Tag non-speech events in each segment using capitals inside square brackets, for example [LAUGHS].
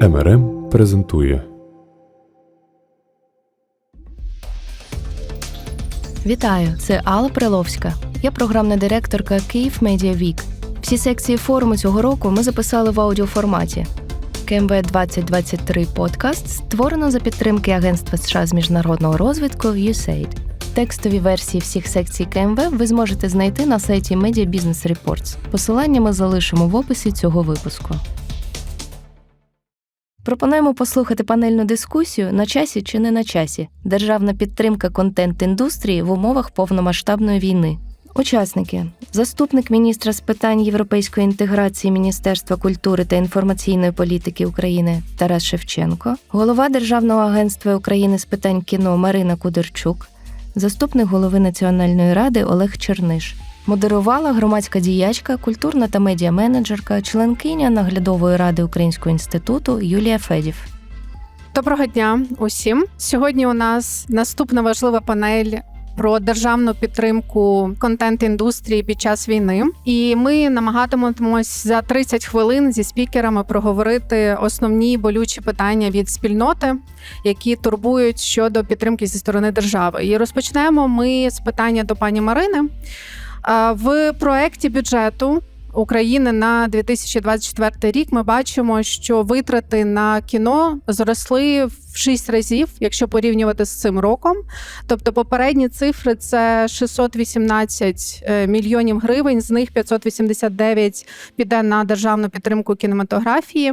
МРМ презентує Вітаю, це Алла Приловська. Я програмна директорка Київ Медіа Вік. Всі секції форуму цього року ми записали в аудіоформаті. КМВ 2023 подкаст створено за підтримки Агентства США з міжнародного розвитку USAID. Текстові версії всіх секцій КМВ ви зможете знайти на сайті Media Business Reports. Посилання ми залишимо в описі цього випуску. Пропонуємо послухати панельну дискусію на часі чи не на часі. Державна підтримка контент-індустрії в умовах повномасштабної війни. Учасники: заступник міністра з питань європейської інтеграції Міністерства культури та інформаційної політики України Тарас Шевченко, голова Державного агентства України з питань кіно Марина Кудерчук, заступник голови Національної ради Олег Черниш. Модерувала громадська діячка, культурна та медіаменеджерка, членкиня наглядової ради Українського інституту Юлія Федів. Доброго дня усім. Сьогодні у нас наступна важлива панель. Про державну підтримку контент-індустрії під час війни, і ми намагатимемось за 30 хвилин зі спікерами проговорити основні болючі питання від спільноти, які турбують щодо підтримки зі сторони держави. І розпочнемо ми з питання до пані Марини. В проекті бюджету України на 2024 рік ми бачимо, що витрати на кіно зросли в 6 разів, якщо порівнювати з цим роком. Тобто, попередні цифри це 618 е, мільйонів гривень, з них 589 піде на державну підтримку кінематографії.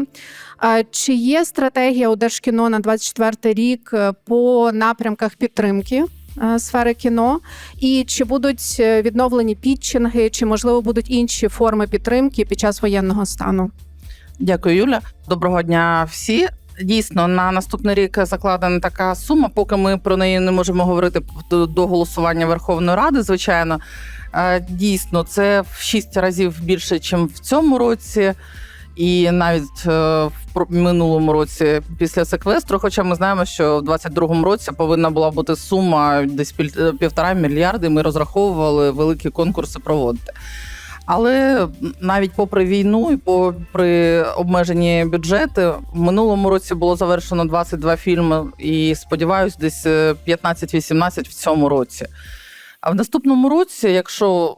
Чи є стратегія у Держкіно на 24 рік е, по напрямках підтримки? Е, Сфери кіно, і чи будуть е, відновлені пітчинги, чи можливо будуть інші форми підтримки під час воєнного стану? Дякую, Юля. Доброго дня всі. Дійсно, на наступний рік закладена така сума. Поки ми про неї не можемо говорити до, голосування Верховної Ради. Звичайно, Е, дійсно, це в шість разів більше, ніж в цьому році. І навіть е, в минулому році після секвестру, хоча ми знаємо, що в 22-му році повинна була бути сума десь е, півтора мільярди. Ми розраховували великі конкурси проводити. Але навіть попри війну і попри обмежені бюджети, в минулому році було завершено 22 фільми, і сподіваюсь, десь е, 15-18 в цьому році. А в наступному році, якщо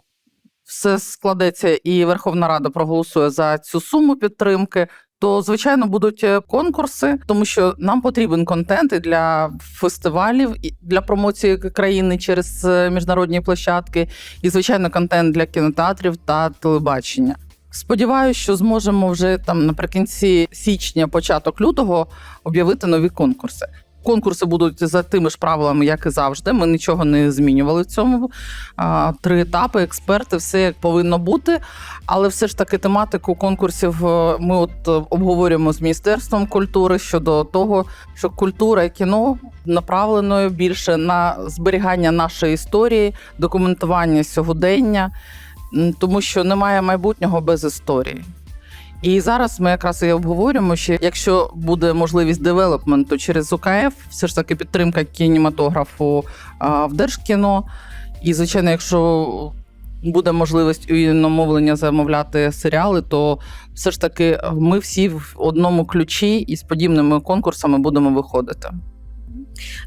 все складеться і Верховна Рада проголосує за цю суму підтримки. То звичайно будуть е, конкурси, тому що нам потрібен контент і для фестивалів, і для промоції країни через е, міжнародні площадки, і звичайно, контент для кінотеатрів та телебачення. Сподіваюся, що зможемо вже там наприкінці січня, початок лютого об'явити нові конкурси. Конкурси будуть за тими ж правилами, як і завжди. Ми нічого не змінювали в цьому. Три етапи, експерти, все як повинно бути. Але все ж таки тематику конкурсів е, ми от е, обговорюємо з міністерством культури щодо того, що культура і кіно направленою більше на зберігання нашої історії, документування сьогодення, тому що немає майбутнього без історії. І зараз ми якраз і обговорюємо, що якщо буде можливість девелопменту через УКФ, все ж таки підтримка кінематографу в Держкіно. І, звичайно, якщо буде можливість у іномовлення замовляти серіали, то все ж таки ми всі в одному ключі і з подібними конкурсами будемо виходити.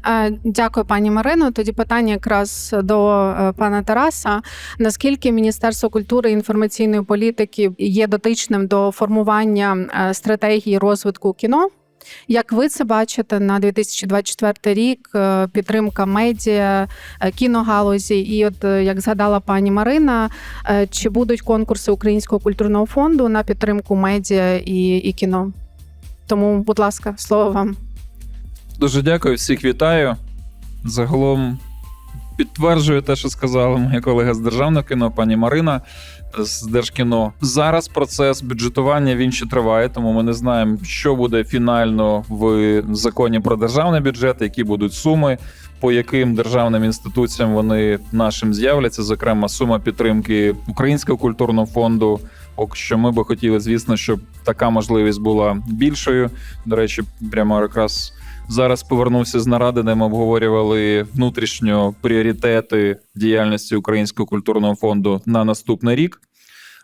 Е, Дякую, пані Марино. Тоді питання якраз до е, пана Тараса. Наскільки Міністерство культури і інформаційної політики є дотичним до формування е, стратегії розвитку кіно? Як ви це бачите на 2024 рік? Підтримка медіа, кіногалузі, і от як згадала пані Марина, чи будуть конкурси Українського культурного фонду на підтримку медіа і, і кіно? Тому, будь ласка, слово вам. Дуже дякую, всіх вітаю. Загалом підтверджую те, що сказала моя колега з державного кіно, пані Марина з Держкіно. Зараз процес бюджетування він ще триває, тому ми не знаємо, що буде фінально в законі про державний бюджет, які будуть суми, по яким державним інституціям вони нашим з'являться. Зокрема, сума підтримки Українського культурного фонду. Що ми би хотіли, звісно, щоб така можливість була більшою. До речі, прямо якраз зараз повернувся з наради, де ми обговорювали внутрішньо пріоритети діяльності Українського культурного фонду на наступний рік.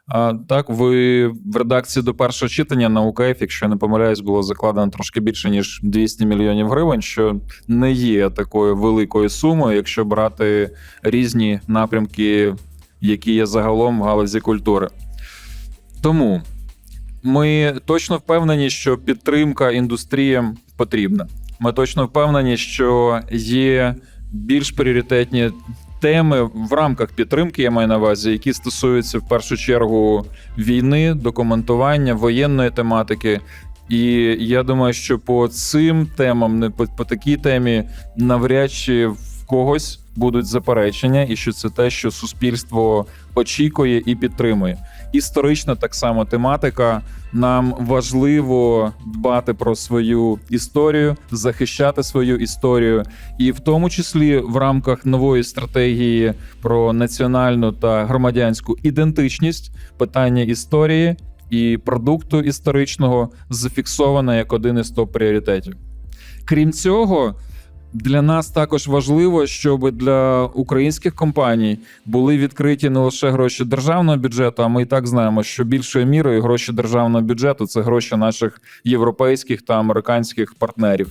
А так, ви в редакції до першого читання на УКФ, якщо я не помиляюсь, було закладено трошки більше ніж 200 мільйонів гривень, що не є такою великою сумою, якщо брати різні напрямки, які є загалом в галузі культури. Тому ми точно впевнені, що підтримка індустріям потрібна. Ми точно впевнені, що є більш пріоритетні теми в рамках підтримки, я маю на увазі, які стосуються в першу чергу війни, документування, воєнної тематики. І я думаю, що по цим темам, не по, по такій темі, навряд чи в когось будуть заперечення, і що це те, що суспільство очікує і підтримує. Історична так само тематика. Нам важливо дбати про свою історію, захищати свою історію, і в тому числі в рамках нової стратегії про національну та громадянську ідентичність питання історії і продукту історичного зафіксовано як один із топ пріоритетів. Крім цього, для нас також важливо, щоб для українських компаній були відкриті не лише гроші державного бюджету, а ми і так знаємо, що більшою мірою гроші державного бюджету це гроші наших європейських та американських партнерів.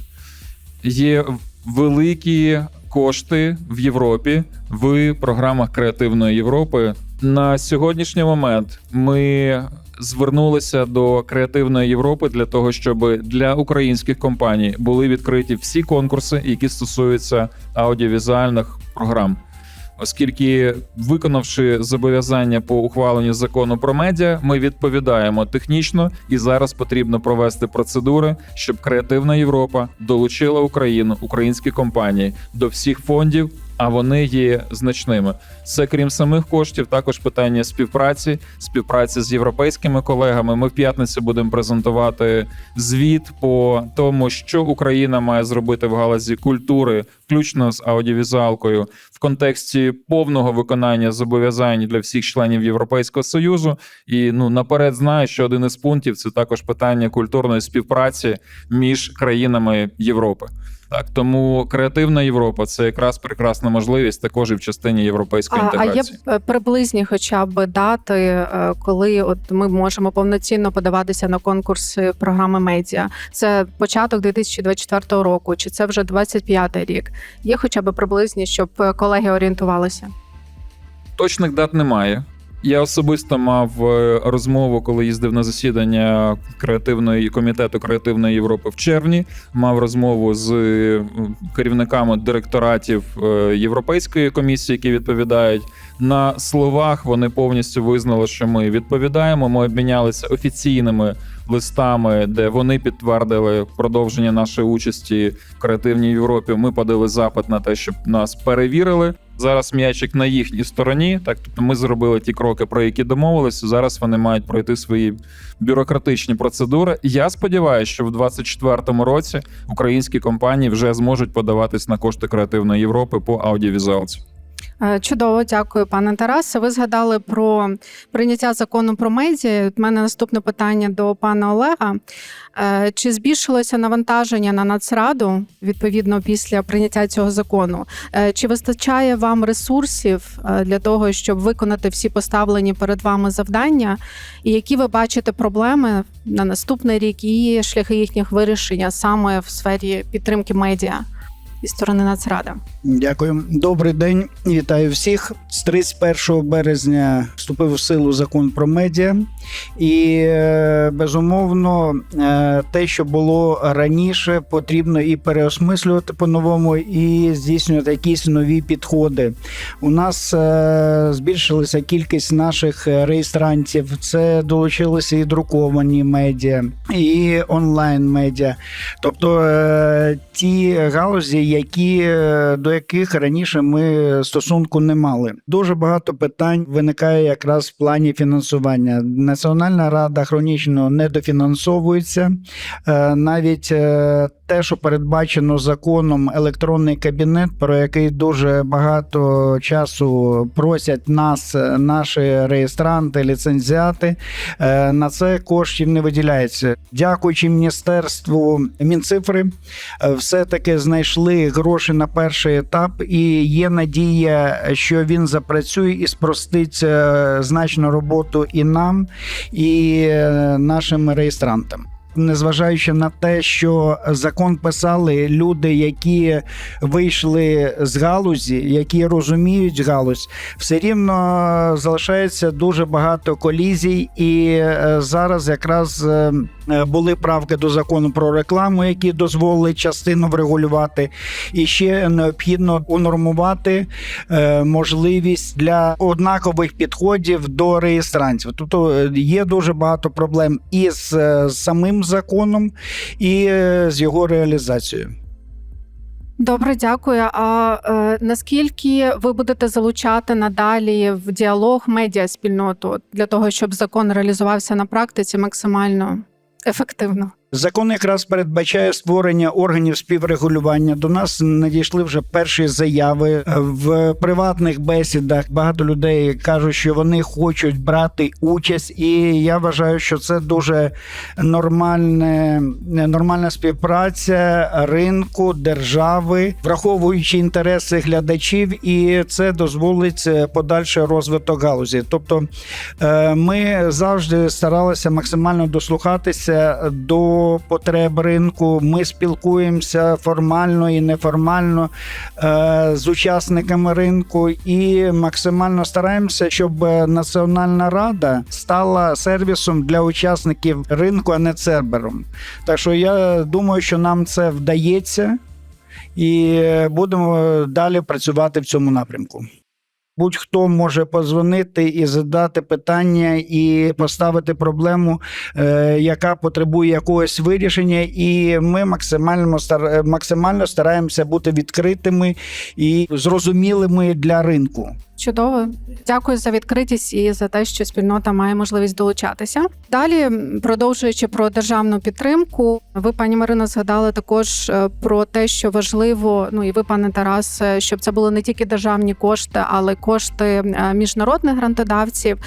Є великі кошти в Європі в програмах креативної Європи. На сьогоднішній момент ми звернулися до креативної Європи для того, щоб для українських компаній були відкриті всі конкурси, які стосуються аудіовізуальних програм. Оскільки, виконавши зобов'язання по ухваленню закону про медіа, ми відповідаємо технічно, і зараз потрібно провести процедури, щоб креативна Європа долучила Україну, українські компанії до всіх фондів. А вони є значними. Це крім самих коштів, також питання співпраці, співпраці з європейськими колегами. Ми в п'ятницю будемо презентувати звіт по тому, що Україна має зробити в галузі культури, включно з аудіовізуалкою, в контексті повного виконання зобов'язань для всіх членів Європейського союзу. І ну наперед знаю, що один із пунктів це також питання культурної співпраці між країнами Європи. Так, тому креативна Європа це якраз прекрасна можливість також і в частині європейської А, а є е, приблизні хоча б дати, е, коли от ми можемо повноцінно подаватися на конкурси програми медіа. Це початок 2024 року, чи це вже 25 рік? Є хоча б приблизні, щоб е, колеги орієнтувалися? Точних дат немає. Я особисто мав е, розмову, коли їздив на засідання креативної комітету креативної Європи в червні. Мав розмову з е, керівниками директоратів е, Європейської комісії, які відповідають на словах. Вони повністю визнали, що ми відповідаємо. Ми обмінялися офіційними листами, де вони підтвердили продовження нашої участі в креативній Європі. Ми подали запит на те, щоб нас перевірили. Зараз м'ячик на їхній стороні. Так, тобто ми зробили ті кроки, про які домовилися. Зараз вони мають пройти свої бюрократичні процедури. Я сподіваюся, що в 2024 році українські компанії вже зможуть подаватись на кошти креативної Європи по аудіовізуалці. Е, Чудово, дякую, пане Тарасе. Ви згадали про прийняття закону про медіа. У мене наступне питання до пана Олега. Е, Чи збільшилося навантаження на Нацраду відповідно після прийняття цього закону? Е, Чи вистачає вам ресурсів для того, щоб виконати всі поставлені перед вами завдання? І які ви бачите проблеми на наступний рік і шляхи їхніх вирішення саме в сфері підтримки медіа із сторони Нацради? Дякую. Добрий день. Вітаю всіх. З 31 березня вступив в силу закон про медіа, і е, безумовно е, те, що було раніше, потрібно і переосмислювати по-новому, і здійснювати якісь нові підходи. У нас е, збільшилася кількість наших реєстрантів. Це долучилися і друковані медіа, і онлайн медіа. Тобто ті галузі, які е, до яких раніше ми стосунку не мали. Дуже багато питань виникає якраз в плані фінансування. Національна рада хронічно недофінансовується. Е, Навіть е, те, що передбачено законом електронний кабінет, про який дуже багато часу просять нас, наші реєстранти, ліцензіати, на це коштів не виділяється. Дякуючи міністерству Мінцифри, е, все-таки знайшли були гроші на перший етап, і є надія, що він запрацює і спростить е, значно роботу і нам, і е, нашим реєстрантам. Незважаючи на те, що закон писали люди, які вийшли з галузі, які розуміють галузь, все рівно залишається дуже багато колізій, і е, зараз якраз е, е, були правки до закону про рекламу, які дозволили частину врегулювати, і ще необхідно унормувати е, можливість для однакових підходів до реєстрантів. Тобто е, є дуже багато проблем і з е, самим законом, і е, з його реалізацією. Добре, дякую. А е, наскільки ви будете залучати надалі в діалог медіаспільноту для того, щоб закон реалізувався на практиці максимально ефективно? Закон якраз передбачає створення органів співрегулювання. До нас надійшли вже перші заяви в приватних бесідах. Багато людей кажуть, що вони хочуть брати участь, і я вважаю, що це дуже нормальне, нормальна співпраця ринку, держави, враховуючи інтереси глядачів, і це дозволить подальший розвиток галузі. Тобто е, ми завжди старалися максимально дослухатися до потреб ринку. Ми спілкуємося формально і неформально е, з учасниками ринку і максимально стараємося, щоб Національна рада стала сервісом для учасників ринку, а не цербером. Так що я думаю, що нам це вдається, і будемо далі працювати в цьому напрямку. Будь-хто може позвонити і задати питання, і поставити проблему, е, яка потребує якогось вирішення, і ми максимально стар- максимально стараємося бути відкритими і зрозумілими для ринку. Чудово, дякую за відкритість і за те, що спільнота має можливість долучатися. Далі, продовжуючи про державну підтримку, ви, пані Марина, згадали також е, про те, що важливо, ну і ви, пане Тарас, е, щоб це були не тільки державні кошти, але й кошти е, міжнародних грантодавців.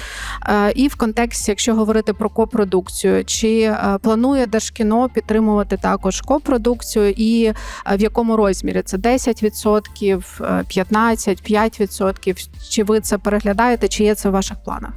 І в контексті, якщо говорити про копродукцію, чи планує Держкіно підтримувати також копродукцію, і в якому розмірі це 10%, е, 15%, 5%? Чи ви це переглядаєте, чи є це в ваших планах?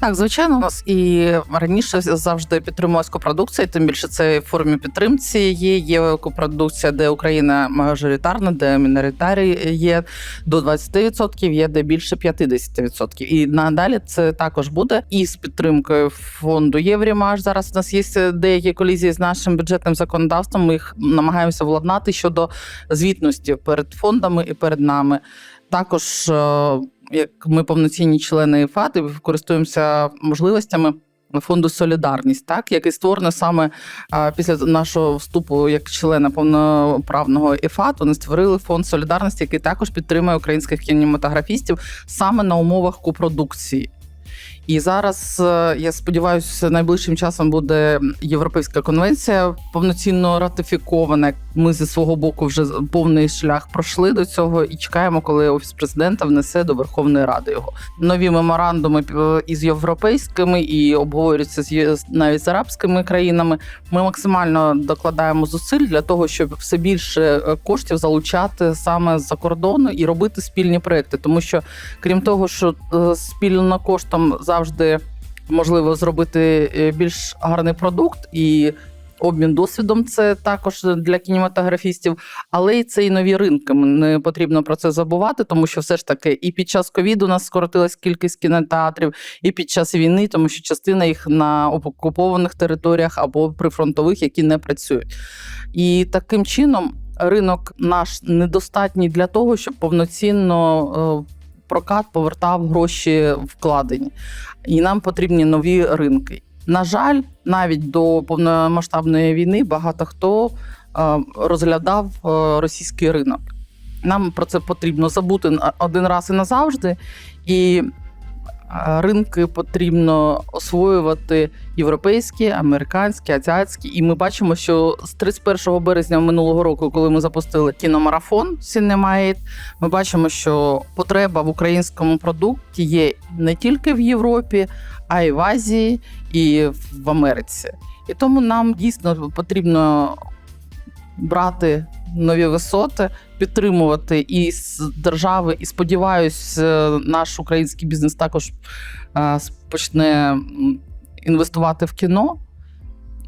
Так, звичайно, у нас і раніше завжди підтримувалась копродукція, тим більше це в формі підтримці є. Є копродукція, де Україна мажоритарна, де міноритарій є до 20%, є де більше 50%. І надалі це також буде і з підтримкою фонду Єврімаш. Зараз у нас є деякі колізії з нашим бюджетним законодавством. Ми їх намагаємося владнати щодо звітності перед фондами і перед нами. Також е, як ми повноцінні члени ФАТи, користуємося можливостями фонду Солідарність, так який створено саме а, після нашого вступу як члена повноправного ЕФАТ, Вони створили фонд солідарності, який також підтримує українських кінематографістів саме на умовах копродукції. І зараз е, я сподіваюся, найближчим часом буде європейська конвенція повноцінно ратифікована. Ми зі свого боку вже повний шлях пройшли до цього і чекаємо, коли офіс президента внесе до Верховної Ради його. Нові меморандуми е, із європейськими і обговорюються з навіть з арабськими країнами. Ми максимально докладаємо зусиль для того, щоб все більше е, коштів залучати саме з-за кордону і робити спільні проекти, тому що крім того, що спільно коштом завжди можливо зробити е, більш гарний продукт і. Обмін досвідом це також для кінематографістів, але й це і нові ринки. Не потрібно про це забувати, тому що все ж таки і під час ковіду у нас скоротилась кількість кінотеатрів, і під час війни, тому що частина їх на окупованих територіях або прифронтових, які не працюють. І таким чином ринок наш недостатній для того, щоб повноцінно е, прокат повертав гроші вкладені. І нам потрібні нові ринки. На жаль, навіть до повномасштабної війни багато хто е, розглядав е, російський ринок. Нам про це потрібно забути один раз і назавжди. І ринки потрібно освоювати європейські, американські, азіатські. І ми бачимо, що з 31 березня минулого року, коли ми запустили кіномарафон Cinemate, ми бачимо, що потреба в українському продукті є не тільки в Європі, а й в Азії і в Америці. І тому нам дійсно потрібно брати нові висоти, підтримувати і з держави. І сподіваюсь, е, наш український бізнес також е, почне інвестувати в кіно,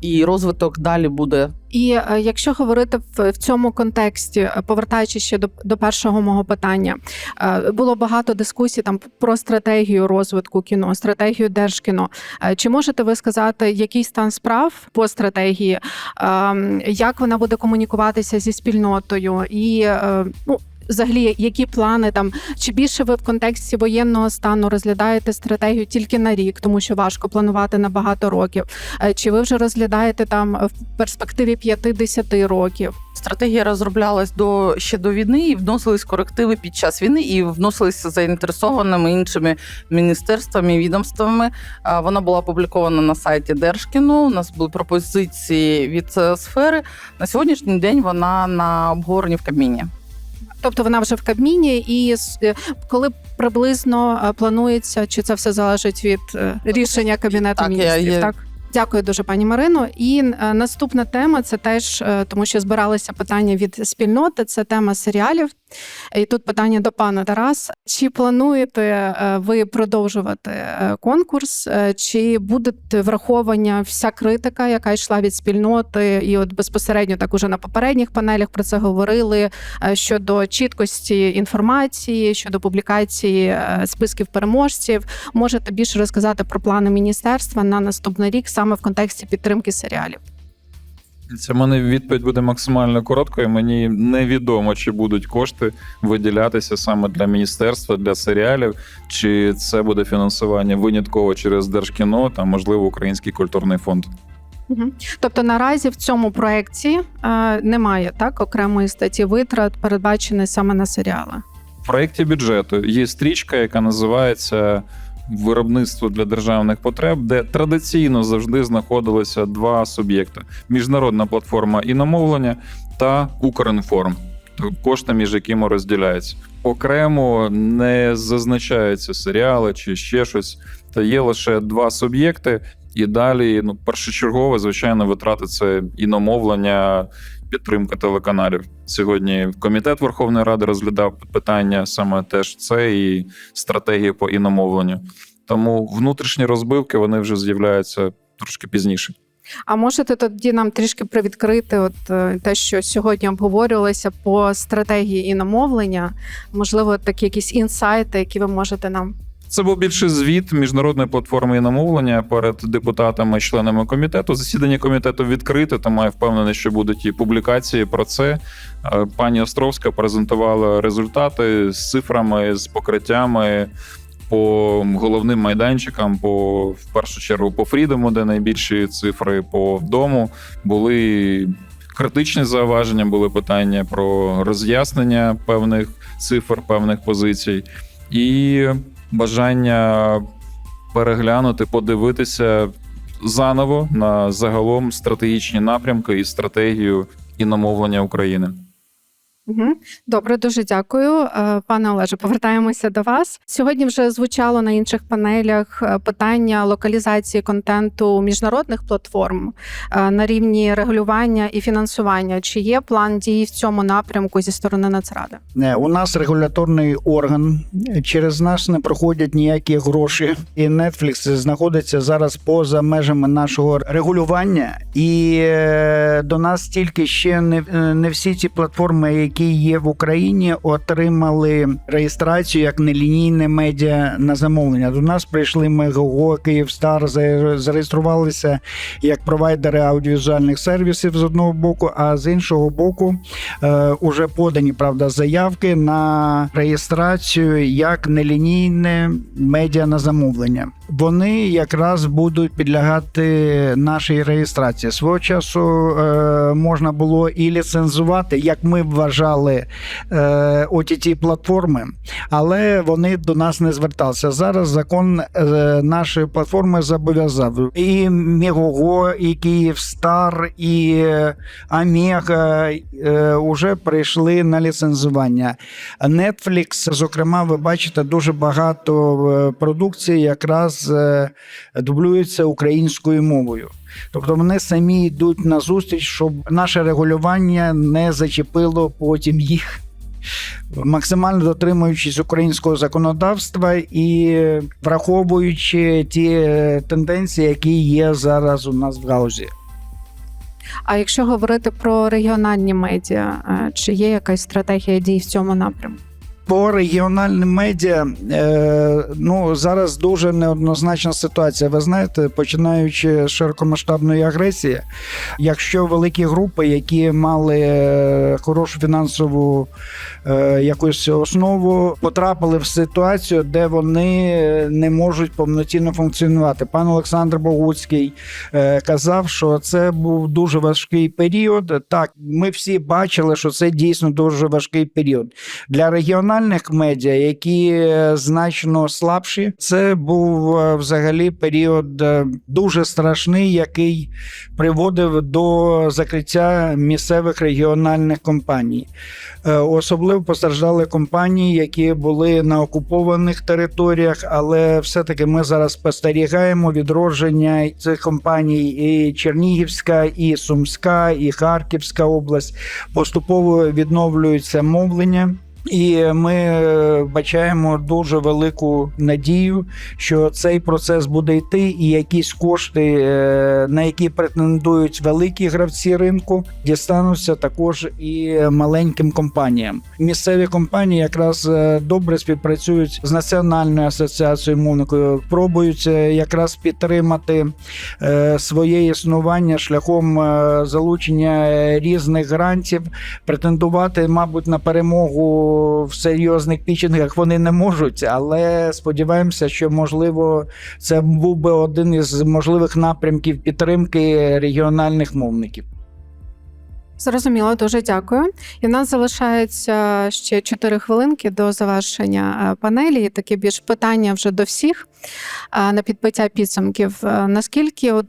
і розвиток далі буде І е, якщо говорити в, цьому контексті, е, повертаючись ще до, до першого мого питання, е, було багато дискусій там про стратегію розвитку кіно, стратегію держкіно. Чи можете ви сказати, який стан справ по стратегії, е, як вона буде комунікуватися зі спільнотою, і ну. Взагалі, які плани там чи більше ви в контексті воєнного стану розглядаєте стратегію тільки на рік, тому що важко планувати на багато років? Е, Чи ви вже розглядаєте там в перспективі 50 років? Стратегія розроблялась до ще до війни, і вносились корективи під час війни, і вносилися заінтересованими іншими міністерствами, відомствами. Вона була опублікована на сайті Держкіно. У нас були пропозиції від е, сфери. На сьогоднішній день вона на обговоренні в Кабміні. Тобто вона вже в Кабміні, і е, коли приблизно е, планується, чи це все залежить від е, рішення кабінету Так, міністрів? я- Так. Дякую дуже, пані Марино. І наступна тема це теж тому, що збиралися питання від спільноти. Це тема серіалів. І тут питання до пана Тараса: чи плануєте е, ви продовжувати е, конкурс, е, чи буде врахована вся критика, яка йшла від спільноти, і от безпосередньо так уже на попередніх панелях про це говорили щодо чіткості інформації, щодо публікації списків переможців. Можете більше розказати про плани міністерства на наступний рік саме в контексті підтримки серіалів. Це мене відповідь буде максимально короткою. Мені невідомо, чи будуть кошти виділятися саме для міністерства, для серіалів, чи це буде фінансування винятково через Держкіно та, можливо, Український культурний фонд. Тобто наразі в цьому проєкті е, немає так окремої статті витрат, передбаченої саме на серіали. В проєкті бюджету є стрічка, яка називається Виробництво для державних потреб, де традиційно завжди знаходилися два суб'єкти: міжнародна платформа іномовлення та Укрінформ, кошти між якими розділяються. Окремо не зазначаються серіали чи ще щось. Та є лише два суб'єкти, і далі ну першочергове, звичайно, витрати це іномовлення, підтримка телеканалів. Сьогодні комітет Верховної Ради розглядав питання саме теж це і стратегії по іномовленню. Тому внутрішні розбивки вони вже з'являються трошки пізніше. А можете тоді нам трішки привідкрити от е, те, що сьогодні обговорювалося по стратегії іномовлення? Можливо, такі якісь інсайти, які ви можете нам Це був більше звіт міжнародної платформи іномовлення перед депутатами, членами комітету. Засідання комітету відкрите, тому я впевнений, що будуть і публікації про це. Е, Пані Островська презентувала результати з цифрами, з покриттями. По головним майданчикам, по в першу чергу по Фрідому, де найбільші цифри по дому були критичні зауваження, були питання про роз'яснення певних цифр, певних позицій, і бажання переглянути, подивитися заново на загалом стратегічні напрямки і стратегію іномовлення України. Угу. Добре, дуже дякую, Е, пане Олеже. Повертаємося до вас. Сьогодні вже звучало на інших панелях е, питання локалізації контенту міжнародних платформ е, на рівні регулювання і фінансування. Чи є план дій в цьому напрямку зі сторони Нацради? Е, У нас регуляторний орган. Через нас не проходять ніякі гроші. І Netflix знаходиться зараз поза межами нашого регулювання. І до нас тільки ще не, не всі ці платформи, які є в Україні, отримали реєстрацію як нелінійне медіа на замовлення. До нас прийшли Мегаго, Київстар, зареєструвалися як провайдери аудіовізуальних сервісів з одного боку, а з іншого боку, е, уже подані правда заявки на реєстрацію як нелінійне медіа на замовлення. Вони якраз будуть підлягати нашій реєстрації. Свого часу е, можна було і ліцензувати, як ми вважали е, ott платформи, але вони до нас не зверталися. Зараз закон е, нашої платформи зобов'язав і Мегого, і Київстар, і е, Омега е, уже прийшли на ліцензування. Netflix, зокрема, ви бачите, дуже багато е, продукції якраз е, дублюється українською мовою. Тобто вони самі йдуть на зустріч, щоб наше регулювання не зачепило потім їх. Максимально дотримуючись українського законодавства і враховуючи ті е, тенденції, які є зараз у нас в гаузі. А якщо говорити про регіональні медіа, е, чи є якась стратегія дій в цьому напрямку? По регіональним медіа е, ну зараз дуже неоднозначна ситуація. Ви знаєте, починаючи з широкомасштабної агресії, якщо великі групи, які мали е, хорошу фінансову е, якусь основу, потрапили в ситуацію, де вони не можуть повноцінно функціонувати. Пан Олександр Богуцький казав, що це був дуже важкий період. Так, ми всі бачили, що це дійсно дуже важкий період для регіональних медіа, які е, значно слабші. Це був е, взагалі період е, дуже страшний, який приводив до закриття місцевих регіональних компаній. Особливо постраждали компанії, які були на окупованих територіях, але все-таки ми зараз спостерігаємо відродження цих компаній і Чернігівська, і Сумська, і Харківська область. Поступово відновлюється мовлення. І ми е, бачаємо дуже велику надію, що цей процес буде йти, і якісь кошти, е, на які претендують великі гравці ринку, дістануться також і маленьким компаніям. Місцеві компанії якраз е, добре співпрацюють з національною асоціацією мовників, пробують якраз підтримати своє існування шляхом залучення різних грантів, претендувати, мабуть, на перемогу в серйозних пічингах вони не можуть, але сподіваємося, що можливо це був би один із можливих напрямків підтримки регіональних мовників. Зрозуміло, дуже дякую. І в нас залишається ще 4 хвилинки до завершення е, панелі. Таке більш питання вже до всіх е, на підбиття підсумків. Е, Наскільки от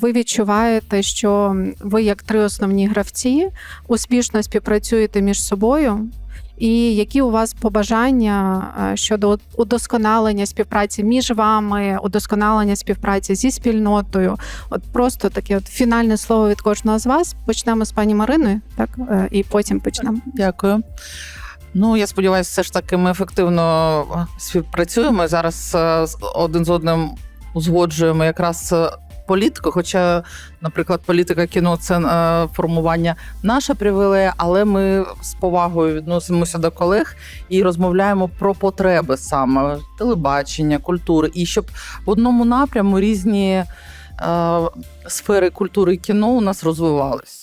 ви відчуваєте, що ви, як три основні гравці, успішно співпрацюєте між собою? І які у вас побажання е, щодо удосконалення співпраці між вами, удосконалення співпраці зі спільнотою? От просто таке от фінальне слово від кожного з вас. Почнемо з пані Мариною, так е, і потім почнемо. Дякую. Ну, я сподіваюся, все ж таки ми ефективно співпрацюємо. Зараз е, один з одним узгоджуємо якраз політику. Хоча, наприклад, політика кіно це е, формування наша привілея, але ми з повагою відносимося до колег і розмовляємо про потреби саме телебачення, культури, і щоб в одному напряму різні е, сфери культури і кіно у нас розвивались.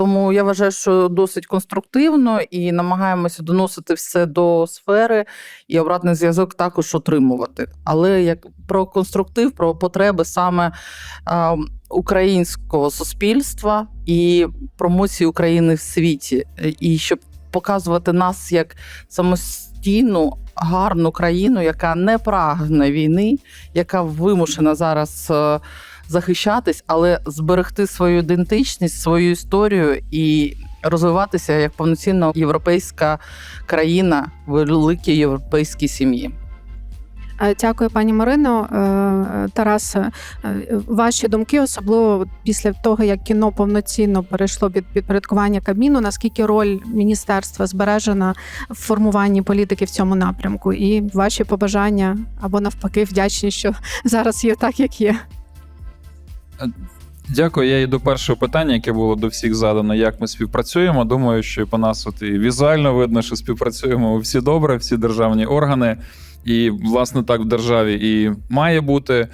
Тому я вважаю, що досить конструктивно і намагаємося доносити все до сфери і обратний зв'язок також отримувати. Але як про конструктив, про потреби саме е, українського суспільства і промоції України в світі, і щоб показувати нас як самостійну гарну країну, яка не прагне війни, яка вимушена зараз. Захищатись, але зберегти свою ідентичність, свою історію і розвиватися як повноцінна європейська країна великій європейській сім'ї. Е, Дякую, пані Марино. Е, е, Тарасе, е, ваші думки, особливо після того, як кіно повноцінно перейшло під підпорядкування Кабміну, наскільки роль міністерства збережена в формуванні політики в цьому напрямку, і ваші побажання або навпаки вдячні, що [LAUGHS] зараз є так, як є. Дякую. Я і до першого питання, яке було до всіх задано, як ми співпрацюємо. Думаю, що по нас от і візуально видно, що співпрацюємо всі добре, всі державні органи. І, власне, так в державі і має бути.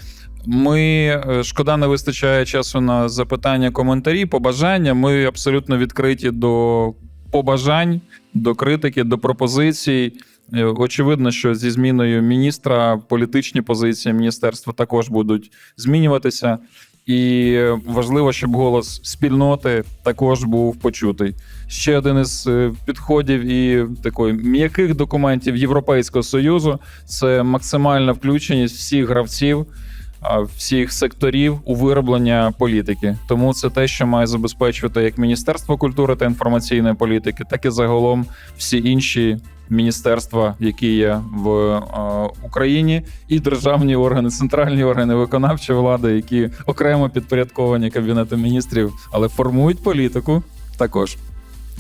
Ми е, шкода, не вистачає часу на запитання, коментарі, побажання. Ми абсолютно відкриті до побажань, до критики, до пропозицій. Е, Очевидно, що зі зміною міністра політичні позиції міністерства також будуть змінюватися. І важливо, щоб голос спільноти також був почутий. Ще один із е, підходів і такої м'яких документів Європейського союзу це максимальна включеність всіх гравців, всіх секторів у вироблення політики. Тому це те, що має забезпечувати як Міністерство культури та інформаційної політики, так і загалом всі інші міністерства, які є в е, Україні, і державні органи, центральні органи виконавчої влади, які окремо підпорядковані кабінету міністрів, але формують політику також.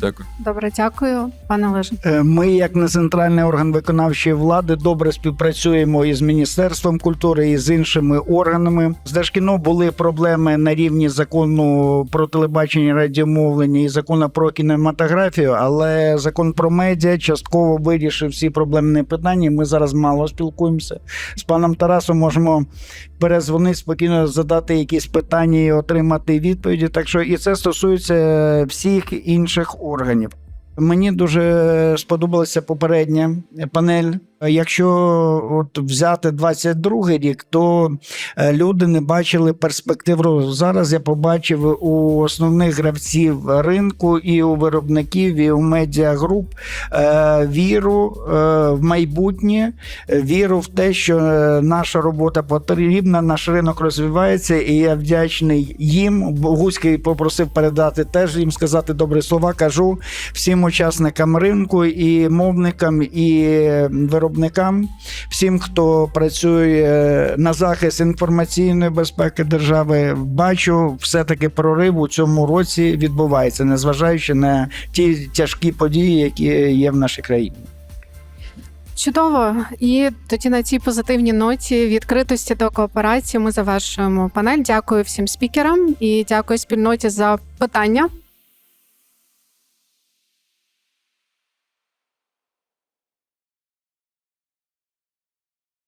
Дякую. Добре, дякую, пане Олеже. Е, Ми, як не центральний орган виконавчої влади, добре співпрацюємо із Міністерством культури і з іншими органами. З Держкіно були проблеми на рівні закону про телебачення, радіомовлення і закону про кінематографію, але закон про медіа частково вирішив всі проблемні питання. Ми зараз мало спілкуємося з паном Тарасом. Можемо перезвонити спокійно, задати якісь питання і отримати відповіді. Так що і це стосується всіх інших органів. Мені дуже сподобалася попередня панель. Якщо от взяти 22 рік, то е, люди не бачили перспектив розвитку. Зараз я побачив у основних гравців ринку, і у виробників, і у медіагруп е, віру е, в майбутнє, віру в те, що наша робота потрібна, наш ринок розвивається, і я вдячний їм. Гуський попросив передати теж їм сказати добрі слова. Кажу всім учасникам ринку, і мовникам, і виробникам, всім, хто працює на захист інформаційної безпеки держави, бачу, все-таки прорив у цьому році відбувається, незважаючи на ті тяжкі події, які є в нашій країні. Чудово. І тоді на цій позитивній ноті відкритості до кооперації ми завершуємо панель. Дякую всім спікерам і дякую спільноті за питання.